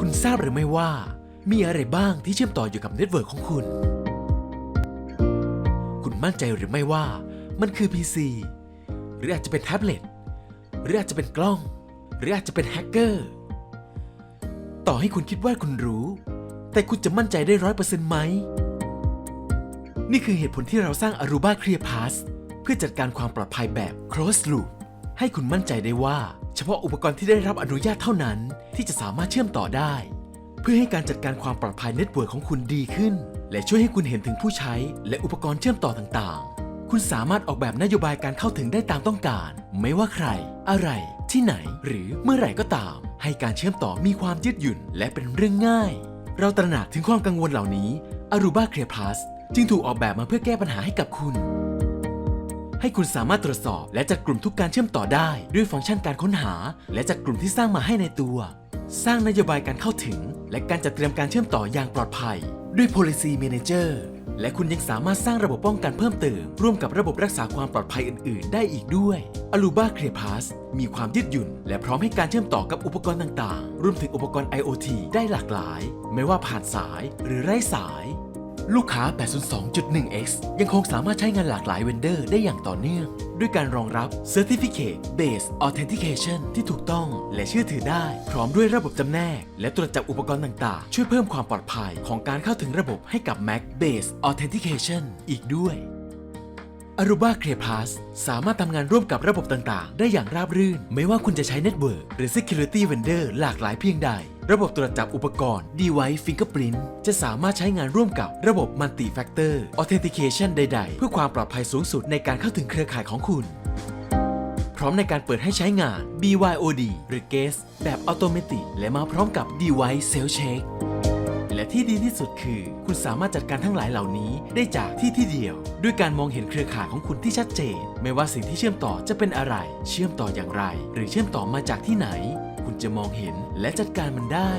คุณทราบหรือไม่ว่า มีอะไรบ้างที่เชื่อมต่ออยู่กับเน็ตเวิร์กของคุณ คุณมั่นใจหรือไม่ว่า มันคือ PC หรืออาจจะเป็นแท็บเล็ตหรืออาจจะเป็นกล้อง หรืออาจจะเป็นแฮกเกอร์ ต่อให้คุณคิดว่าคุณรู้ แต่คุณจะมั่นใจได้ร้อยเปอร์เซ็นต์ไหม นี่คือเหตุผลที่เราสร้าง Aruba Clear Pass เพื่อจัดการความปลอดภัยแบบ close Loop ให้คุณมั่นใจได้ว่า เฉพาะอุปกรณ์ที่ได้รับอนุญาตเท่านั้น ที่จะสามารถเชื่อมต่อได้ เพื่อให้การจัดการความปลอดภัยเน็ตเวิร์กของคุณดีขึ้น และช่วยให้คุณเห็นถึงผู้ใช้ และอุปกรณ์เชื่อมต่อต่างๆ คุณสามารถออกแบบนโยบายการเข้าถึงได้ตามต้องการ ไม่ว่าใคร อะไร ที่ไหน หรือเมื่อไหร่ก็ตาม ให้การเชื่อมต่อมีความยืดหยุ่น และเป็นเรื่องง่าย เราตระหนักถึงความกังวลเหล่านี้ Aruba Clear Plus จึงถูกออกแบบมาเพื่อแก้ปัญหาให้กับคุณ ให้คุณสามารถตรวจสอบ และจัดกลุ่มทุกการเชื่อมต่อได้ ด้วยฟังก์ชันการค้นหา และจัดกลุ่มที่สร้างมาให้ในตัว สร้างนโยบายการเข้าถึง และการจัดเตรียมการเชื่อมต่ออย่างปลอดภัย ด้วย Policy Manager และคุณยังสามารถสร้างระบบป้องกันเพิ่มเติม ร่วมกับระบบรักษาความปลอดภัยอื่น ๆ ได้อีกด้วย Aruba Clear Pass มีความยืดหยุ่น และพร้อมให้การเชื่อมต่อกับอุปกรณ์ต่าง ๆ รวมถึงอุปกรณ์ IoT ได้หลากหลาย ไม่ว่าผ่านสายหรือไร้สาย ลูกค้า 802.1x ยังคงสามารถใช้งานหลากหลายเวนเดอร์ได้อย่างต่อเนื่อง ด้วยการรองรับ Certificate Based Authentication ที่ถูกต้องและเชื่อถือได้ พร้อมด้วยระบบจำแนก และตรวจจับอุปกรณ์ต่างๆ ช่วยเพิ่มความปลอดภัยของการเข้าถึงระบบให้กับ Mac Based Authentication อีกด้วย Aruba Clear Pass สามารถทำงานร่วมกับระบบต่างๆ ได้อย่างราบรื่น ไม่ว่าคุณจะใช้ Network หรือ Security Vendor หลากหลายเพียงใด ระบบตรวจจับอุปกรณ์ Device Fingerprint จะสามารถใช้งานร่วมกับระบบ Multi Factor Authentication ใด ๆ เพื่อความปลอดภัยสูงสุดในการเข้าถึงเครือข่ายของคุณ พร้อมในการเปิดให้ใช้งาน BYOD หรือ Guest แบบ Automatic และมาพร้อมกับ Device Self Check และที่ดีที่สุดคือ คุณสามารถจัดการทั้งหลายเหล่านี้ได้จากที่ที่เดียว ด้วยการมองเห็นเครือข่ายของคุณที่ชัดเจน ไม่ว่าสิ่งที่เชื่อมต่อจะเป็นอะไร เชื่อมต่ออย่างไร หรือเชื่อมต่อมาจากที่ไหน จะมองเห็นและจัดการมันได้